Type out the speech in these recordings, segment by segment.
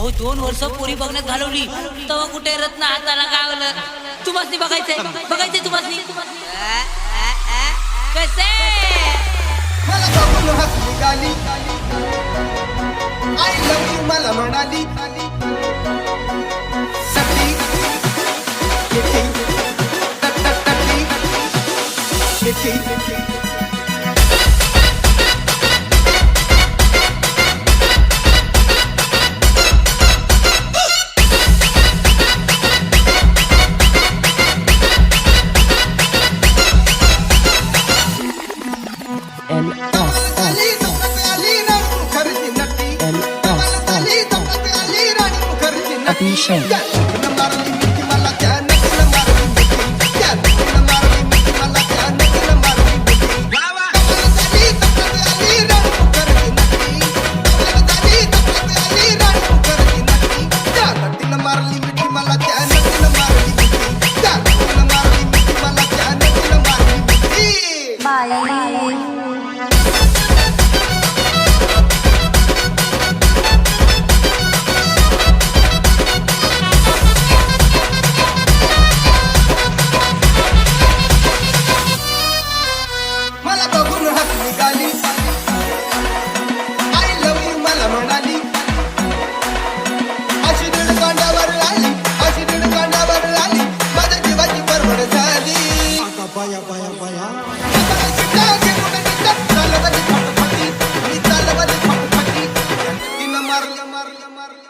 अहो दोन वर्ष पोरी बघण्यात घालवली. तेव्हा कुठे रत्न हाताला गावलं? तुम्हाला बघायचंय बघायचंय तुम्हाच कसे? Thank you. मला Abhishek.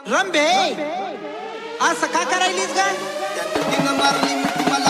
रंभे. असं का करायलीस ग? मारली तुम्हाला.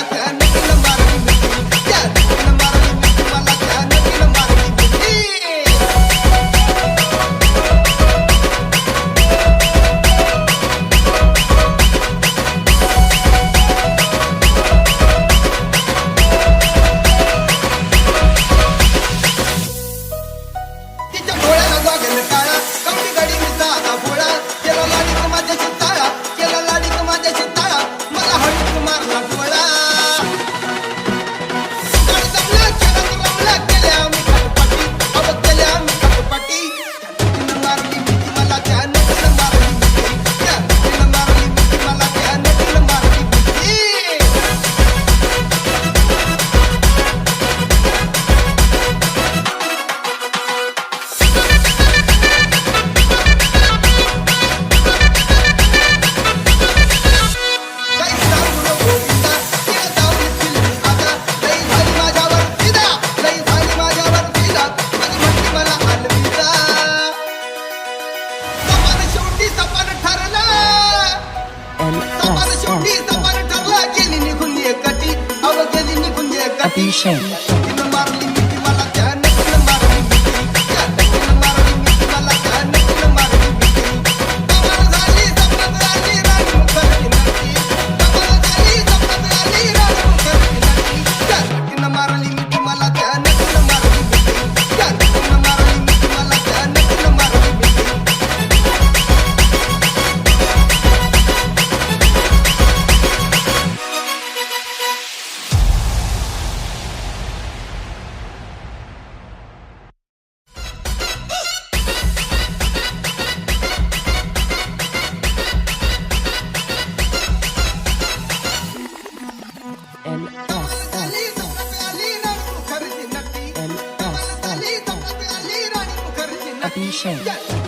一线冰山